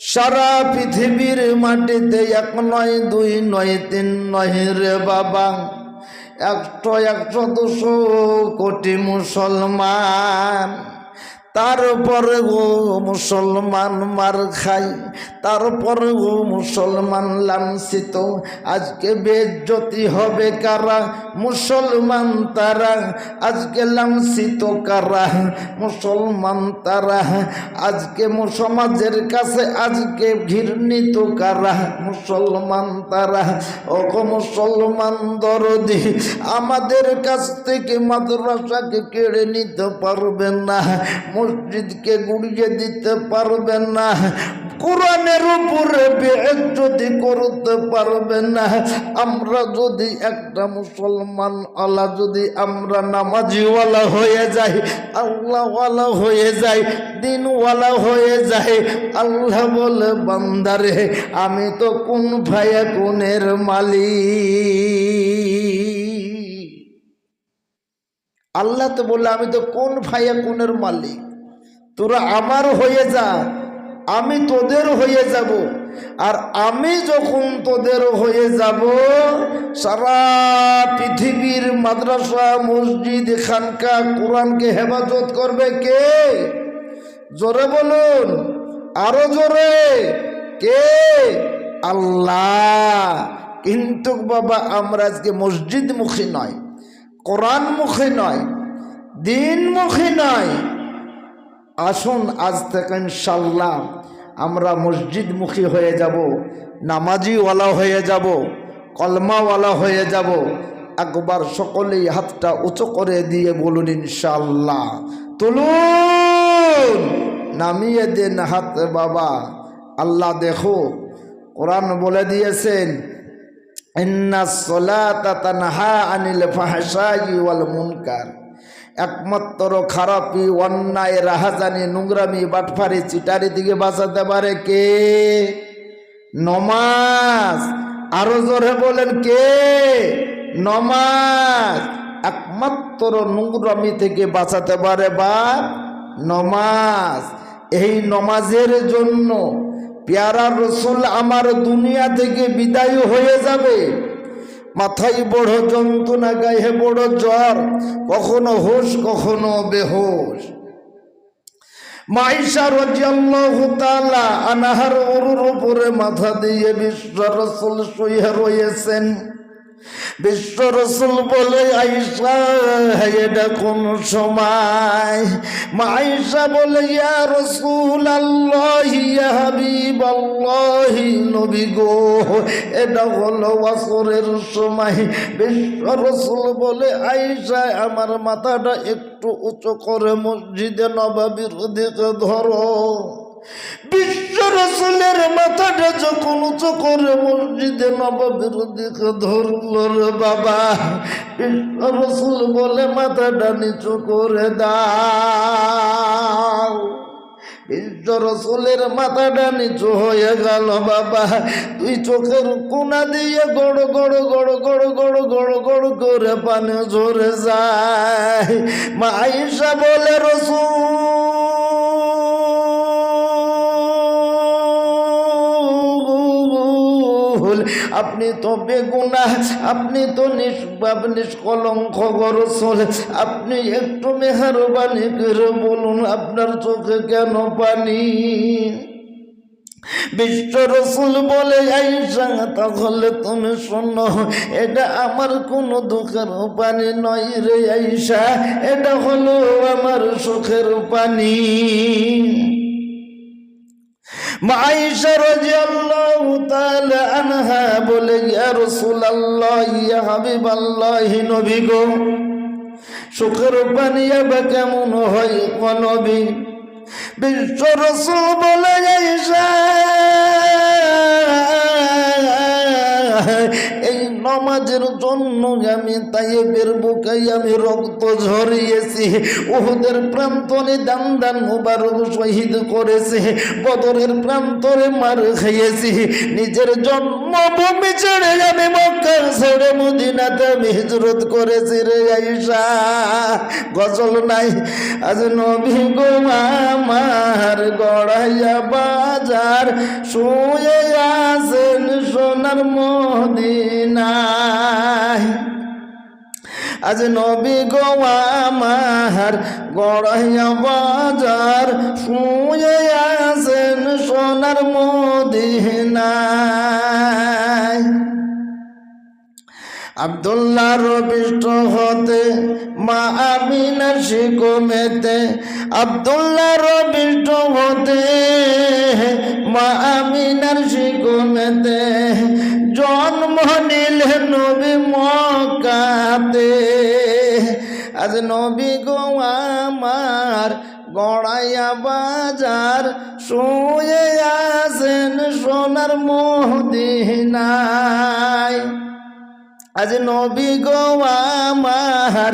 সারা পৃথিবীর মাটিতে এক নয়, দুই নয়, তিন নয় রে বাবা। একশো একশো, দুশো কোটি মুসলমান। তারপরে গো মুসলমান মার খাই তারপরে গো মুসলমান লাঞ্ছিত। আজকে বেজ্জতি হবে কারা? মুসলমান তারা। আজকে লাঞ্ছিত কারা? মুসলমান তারা। আজকে সমাজের কাছে আজকে ঘৃণিত কারা? মুসলমান তারা। ওগো মুসলমান দরদি, আমাদের কাছ থেকে মাদ্রাসাকে কেড়ে নিতে পারবে না। মসজিদকে গুড়িয়ে দিতে পারবেন না। কোরআনের উপরে যদি করতে পারবেন না। আমরা যদি একটা মুসলমান আল্লাহ যদি আমরা নামাজিওয়ালা হয়ে যাই, আল্লাহওয়ালা হয়ে যাই, দিনওয়ালা হয়ে যায় আল্লাহ বলে, বান্দারে, আমি তো কোন ভাইয়া কোনের মালিক? আল্লাহ তো বলে আমি তো কোন ভাইয়া কোনের মালিক? তোরা আমার হয়ে যা, আমি তোদের হয়ে যাব। আর আমি যখন তোদের হয়ে যাব, সারা পৃথিবীর মাদ্রাসা, মসজিদ খানকা কোরআনকে হেফাজত করবে কে? জোরে বলুন, আরও জোরে, কে? আল্লাহ। কিন্তু বাবা, আমরা আজকে মসজিদ মুখী নয় কোরআন মুখী নয়, দিনমুখী নয়। আসুন, আজ থেকে ইনশাল্লাহ আমরা মসজিদমুখী হয়ে যাব, নামাজিওয়ালা হয়ে যাব, কলমাওয়ালা হয়ে যাব। একবার সকলেই হাতটা উঁচু করে দিয়ে বলুন ইনশাল্লাহ তুলুন! নামিয়ে দেন হাত, বাবা। আল্লাহ দেখো, কোরআন বলে দিয়েছেন, ইন্না সলাতা তানহা আনিল ফাহশাই ওয়াল মুনকার। একমাত্র খারাপি অন্যায়, রাহাজানি, নোংরামি, বাটফারি, চিটারি দিকে বাঁচাতে পারে কে? নমাজ। আরও জোরে বলেন কে? নমাজ। একমাত্র নোংরামি থেকে বাঁচাতে পারে বা নমাজ। এই নমাজের জন্য পেয়ারা রসুল আমার দুনিয়া থেকে বিদায় হয়ে যাবে। মাথায় বড় যন্ত্রণা, গায়ে বড় জ্বর, কখনো হোস কখনো বেহোশ। মাইশা রাদিয়াল্লাহু তাআলা আনাহার ওরুর উপরে মাথা দিয়ে বিশ্ব রসুল শুয়ে রয়েছেন। বিশ্ব রসুল বলে আইসা এটা কোন সময় মা আইসা বলে, ইয়া রসুল আল্লাহ হাবিব আল্লাহ নবী গো এটা হলো বছরের সময়। বিশ্ব রসুল বলে আইসা আমার মাথাটা একটু উঁচু করে মসজিদে নবাবির দিকে ধরো। বিশ্ব রসুলের মাথাটা যখন উঁচু করে মসজিদে নবাবের দিকে ধরল রে বাবা, বিশ্ব রসুল বলে, মাথাটা নিচু করে দাও। বিশ্ব রসুলের মাথাটা নিচু হয়ে গেল বাবা তুই চোখের কোনা দিয়ে গড় গড় গড় গড় গড় গড় গড় করে পানি ঝরে যায়। মা আইসা বলে, রসুল আপনি তো বেগুনা, আপনি তো নিষ্পাপ, নিষ্কলঙ্ক রসুল আপনি একটু মেহরবানি করে বলুন, আপনার চোখে কেন পানি? বিশ্ব রসুল বলে আইসা তাহলে তুমি শোনো, এটা আমার কোনো দুঃখের পানি নয় রে আইসা এটা হলো আমার সুখের পানি। মাইশা রাদিয়াল্লাহু তাআলা আনহা বলে, ইয়া রাসূলুল্লাহ, ইয়া হাবিবাল্লাহ নবী গো, সুখের পানি আবার কেমন হয় নবী? বিশ্ব রসুল বলে, আয়েশা এই সমাজের জন্য আমি তাইয়েবের বুকে আমি রক্ত ঝরিয়েছি। ওহুদের প্রান্তরে দান দান মুবারক শহীদ করেছে। বদরের প্রান্তরে মার খাইয়েছি নিজের জন্মভূমি ছেড়ে আমি মক্কা ছেড়ে মদিনাতে আমি হিজরত করেছি রে আইসা গজল নাই, আজ নবী গো আমার গড়াইয়া বাজার, শুয়ে আসেন সোনার মদিনায় আজ নবী গো আমার গড়াইয়া বাজার, শুয়ে আসেন সোনার মদিনায়। আবদুল্লাহর বিষ্ট হতে, মা আমিনার শিকমেতে। আবদুল্লাহর বিষ্ট হতে, মা আমিনার শিকমেতে। মকাতে আজ নবী গো আমার গড়াইয়া বাজার, শুয়ে আসেন সোনার মদিনায় আজ নবী গো আমার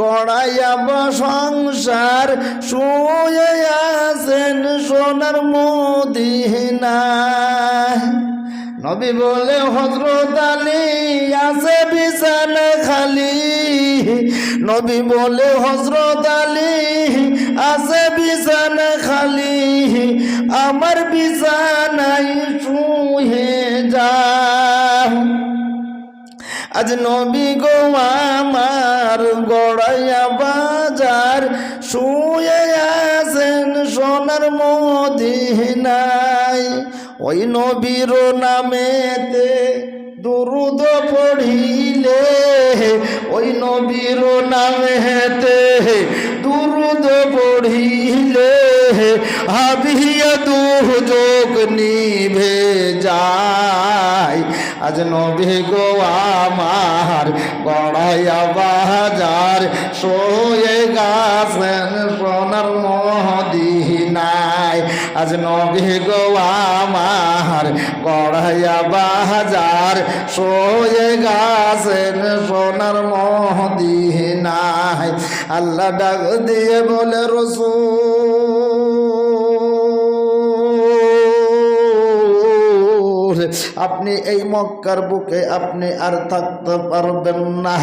গড়াইয়া সংসার, শুয়ে আছেন সোনার মদিনায় নবী বলে হজরত আলী আছে বিছানা খালি। নবী বলে হজরত আলী আছে বিছানা খালি। আমার বিছানায় শুয়ে যা। আজ নবী গো, আমার গড়াইয়া বাজার, শুয়ে আছেন সোনার মদিনায়। ওই নবীর নামেতে দুরুদ পড়িলে, ওই নবীর নামেতে দুরুদ পড়িলে, হাবিয়া দুযোগ নিভে যায়। আজ নবী গো আমার গড়াইয়া বাজার শোয়ে গাছেন সোনার মহদিনায়। আজ নবী গো আমার গড়াইয়া বাজার, সোয়ে গাছেন সোনার মহদিনায়। আল্লাহ ডাক দিয়ে বলে, রসুল আপনি এই মক্কার বুকে আপনি আর থাকতে পারবেন না।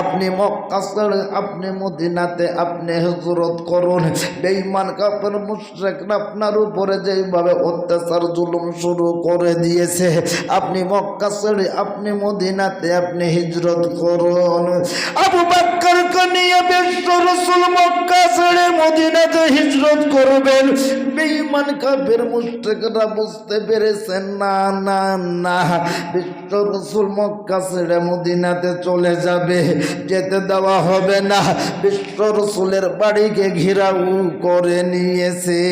আপনি মক্কা ছেড়ে আপনি মদিনাতে আপনি হজরত করুন। বেঈমান কাপের মুশরিক আপনার উপরে যেভাবে অত্যাচার, জুলুম শুরু করে দিয়েছে। আপনি মক্কা ছেড়ে আপনি মদিনাতে আপনি হিজরত করুন। আবু বাক্কারকে নিয়ে বিশ্ব রসুল মক্কা ছেড়ে মদিনাতে হিজরত করবেন। বেইমান কাপের মুশরিকরা বুঝতে পেরেছেন না না না। বিশ্ব রসুল মক্কা ছেড়ে মদিনাতে চলে যাবে, যেতে দেওয়া হবে না। বিশ্ব রসুলের বাড়িকে ঘেরাও করে নিয়েছে।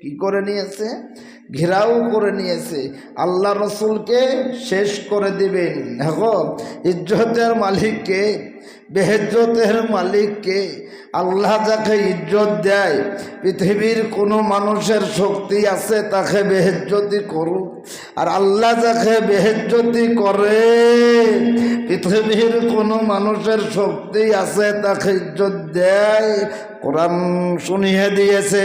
কি করে নিয়েছে? ঘেরাও করে নিয়েছে। আল্লাহ রসুলকে শেষ করে দিবেন। এখন ইজ্জতের মালিককে, বেহেজ্জতের মালিককে আল্লাহ যাকে ইজ্জত দেয়, পৃথিবীর কোনো মানুষের শক্তি আছে, তাকে বেহেজ্জতি করুক। আর আল্লাহ যাকে বেহেজ্জতি করে, পৃথিবীর কোনো মানুষের শক্তি আছে, তাকে ইজ্জত দেয়। কোরআন শুনিয়ে দিয়েছে।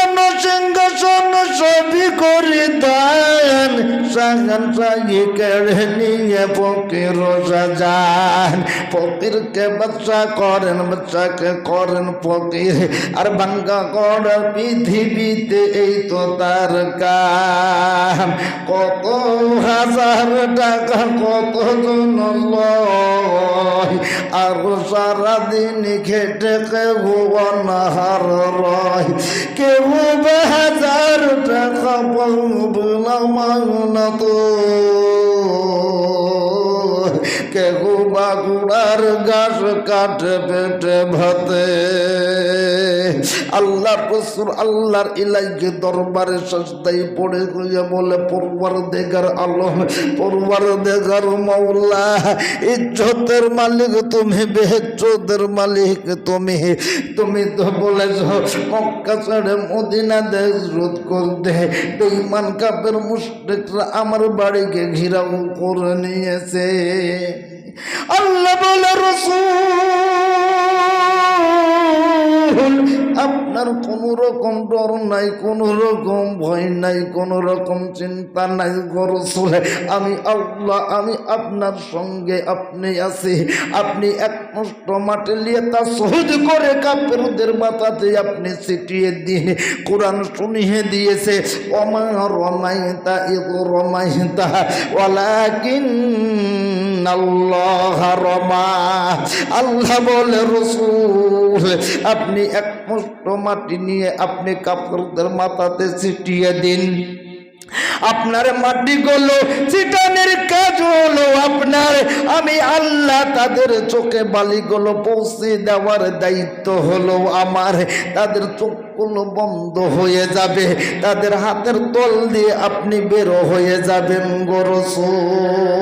সাগান সাগি কেড়ে নিয়ে ফকির সাজান। ফকিরকে বাচ্চা করেন বাচ্চাকে করেন ফকির। আর ভাঙ্গা কর পৃথিবীতে এই তো তার কাম। কত হাজার টাকা, কত জন আর সারাদিন খেটে কেউ রয়। কেউ হাজার টাকা পাবলাম না তো কলার গাছ কাটে পেটে ভাতে। আল্লাহর রসুল আল্লাহর ইলাইকে দরবারে সস্তায় পড়ে গিয়ে বলে পরবার দেগার আলম পরবার দেগার মৌলা ইজ্জতের মালিক তুমি বেহজ্জতের মালিক তুমি। তুমি তো বলেছ, মক্কা ছেড়ে মদিনা দেশ রোধ করতে। বেঈমান কাপের মুশরিকরা আমার বাড়িকে ঘিরাও করে নিয়েছে। আল্লাহ বলে রসুল আপনার কোনো রকম ডর নাই, কোনো রকম ভয় নাই, কোনো রকম চিন্তা নাই গরসুল আমি আল্লাহ, আমি আপনার সঙ্গে আপনি আছি। আপনি এক মুষ্ট মাটি নিয়ে তা সহজ করে কাপেরদের মাথাতে আপনি ছিটিয়ে দিয়ে কোরআন শুনিয়ে দিয়েছে অমা রমাইতা ইগো রমাইতা ওয়ালাকিন আল্লাহ রমা। আল্লাহ বলে, রসুল, আপনি এক মুষ্ট মাটি নিয়ে আপনি কাপড়দের মাথাতে ছিটিয়ে দিন। আপনার মাটি গুলো চিটানের কাজ হলো আপনার। আমি আল্লাহ তাদের চোখে বালিগুলো পৌঁছে দেওয়ার দায়িত্ব হলো আমার। তাদের চোখগুলো বন্ধ হয়ে যাবে। তাদের হাতের তল দিয়ে আপনি বেরো হয়ে যাবেন গরসুল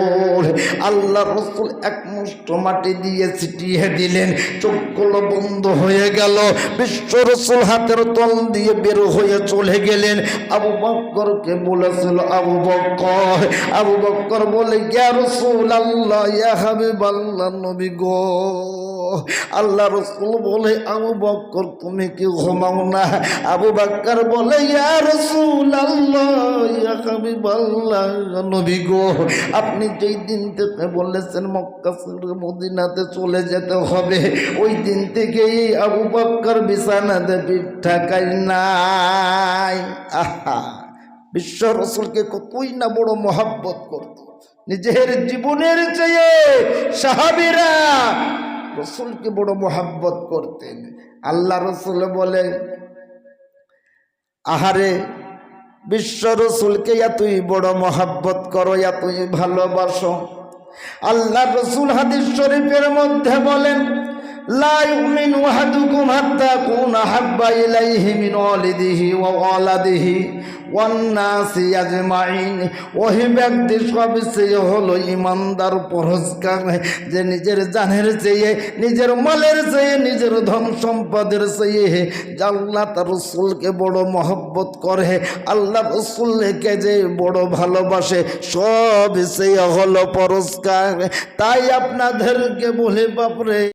আল্লাহ রসুল এক মুষ্ট মাটি দিয়ে ছিটিয়ে দিলেন। চোখগুলো বন্ধ হয়ে গেল। বিশ্ব রসুল হাতের তল দিয়ে বের হয়ে চলে গেলেন। আবু বক্করকে বলেছিল, আবু বক্কর আবু বক্কর বলে, ইয়া রসুল আল্লাহ ইয়া হাবিব আল্লাহ নবী গো। আল্লাহ রসুল বলে, আবু বক্কর, তুমি কি ঘুমাও না? আবু বাক্কর বলে, ইয়া রসুল আল্লাহ ইয়া হাবিব আল্লাহ নবী গো, আপনি যেই দিন থেকে বলেছেন, মক্কা মদিনাতে চলে যেতে হবে। ওই দিন থেকেই আবু বক্কর বিছানাতে পিঠ ঠাকাই নাই। আহা! বিশ্ব রসুলকে কতই না বড় মহাব্বত করত। নিজের জীবনের চেয়ে সাহাবিরা রসুলকে বড় মহাব্বত করতেন। আল্লাহ রসুল বলে, আহারে, বিশ্ব রসুলকে এতই বড় মহাব্বত করো, এতই ভালোবাসো। আল্লাহ রসুল হাদিস শরীফের মধ্যে বলেন লা ওহি ব্যক্তি সবচেয়ে হলো ইমানদার পুরস্কার যে নিজের জানের চেয়ে, নিজের মালের চেয়ে, নিজের ধন সম্পদের চেয়ে আল্লাহ তার রসুলকে বড় মহব্বত করে। আল্লাহ রসুলকে যে বড় ভালোবাসে, সব চেয়ে হলো পুরস্কার তাই আপনাদেরকে বলে, বাপরে